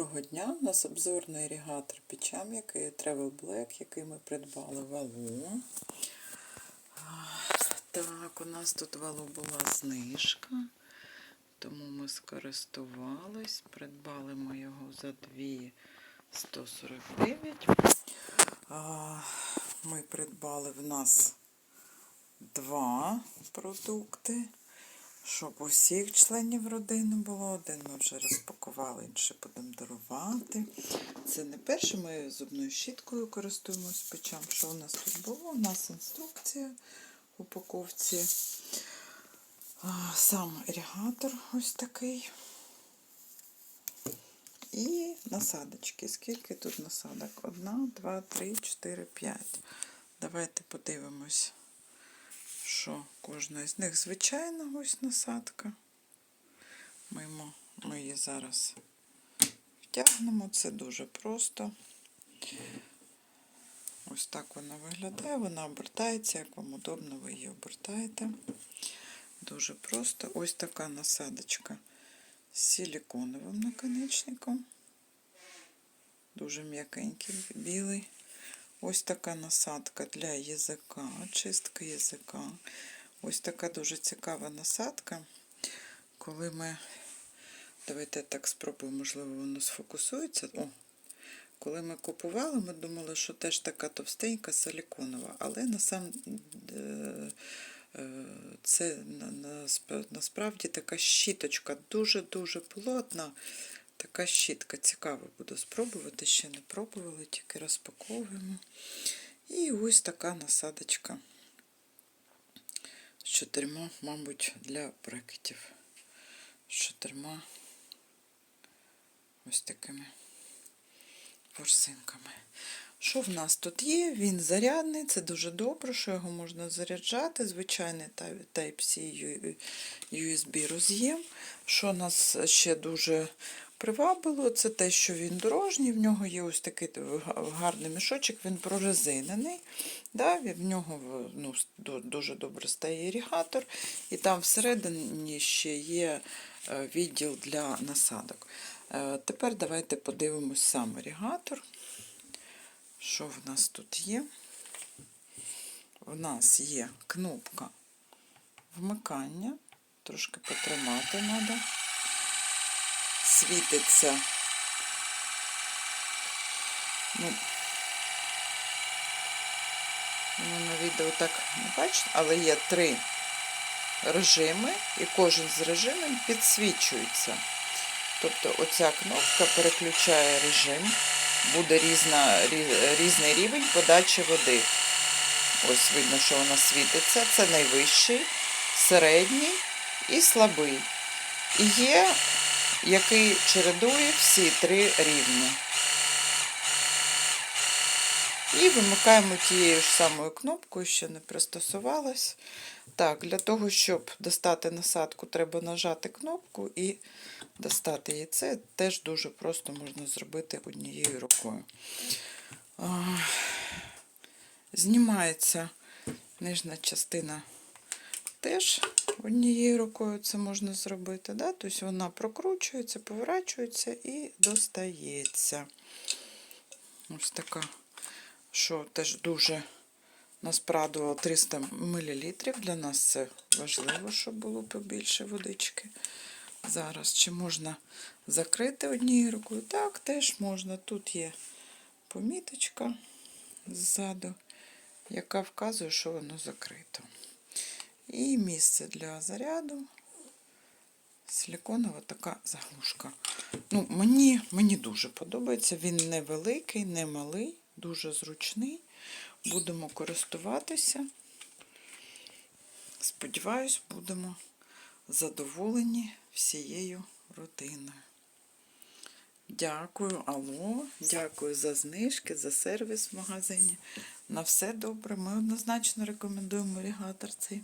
Доброго дня! У нас обзорний іригатор печам, який Travel Black, який ми придбали в Алу. А, Так, у нас тут в Алу була знижка, тому ми скористувались. Придбали ми його за 2,149. Ми придбали в нас два продукти. Щоб у всіх членів родини було. Один ми вже розпакували, інший будемо дарувати. Це не перше, ми зубною щіткою користуємось печам. Що у нас тут було? У нас інструкція в упаковці. Сам іригатор ось такий. І насадочки. Скільки тут насадок? Одна, два, три, чотири, п'ять. Давайте подивимось що кожна з них звичайна ось насадка. Ми, її зараз втягнемо. Це дуже просто. Ось так вона виглядає, вона обертається, як вам удобно, ви її обертаєте. Дуже просто. Ось така насадочка з силиконовим наконечником. Дуже м'якенький, білий. Ось така насадка для язика, чистка язика. Ось така дуже цікава насадка. Коли ми, давайте так спробуємо, можливо, воно сфокусується. О, коли ми купували, ми думали, що теж така товстенька силіконова, але е, е, це на- на- насправді така щіточка дуже-дуже плотна. Така щітка цікаво буду спробувати, ще не пробували, тільки розпаковуємо. І ось така насадочка з чотирма, мабуть, для брекетів. З чотирма ось такими ворсинками. Що в нас тут є? Він зарядний, це дуже добре, що його можна заряджати. Звичайний Type-C USB роз'єм. Що нас ще дуже привабило, це те, що він дорожній, в нього є ось такий гарний мішочок, він прорезинений. Да? В нього ну, дуже добре стає іригатор, і там всередині ще є е, відділ для насадок. Е, тепер давайте подивимось сам іригатор. Що в нас тут є? В нас є кнопка вмикання, трошки потримати треба. Світиться. Ну, воно на відео так не бачите, але є три режими, і кожен з режимів підсвічується. Тобто оця кнопка переключає режим буде різна, різний рівень подачі води. Ось видно, що вона світиться. Це найвищий, середній і слабий. І є, який чередує всі три рівні. І вимикаємо тією ж самою кнопкою, що не пристосувалась. Так, для того, щоб достати насадку, треба нажати кнопку і достати її. Це теж дуже просто можна зробити однією рукою. Знімається нижня частина теж однією рукою це можна зробити. Да? Тобто вона прокручується, поворачується і достається. Ось така, що теж дуже нас порадувало 300 мл. Для нас це важливо, щоб було побільше водички. Зараз чи можна закрити однією рукою? Так, теж можна. Тут є поміточка ззаду, яка вказує, що воно закрито. І місце для заряду. Силіконова така заглушка. Ну, Мені мені дуже подобається. Він не великий, не малий, дуже зручний. Будемо користуватися. Сподіваюсь, будемо задоволені всією родиною. Дякую, алло, дякую за знижки, за сервіс в магазині. На все добре. Ми однозначно рекомендуємо регатор цей.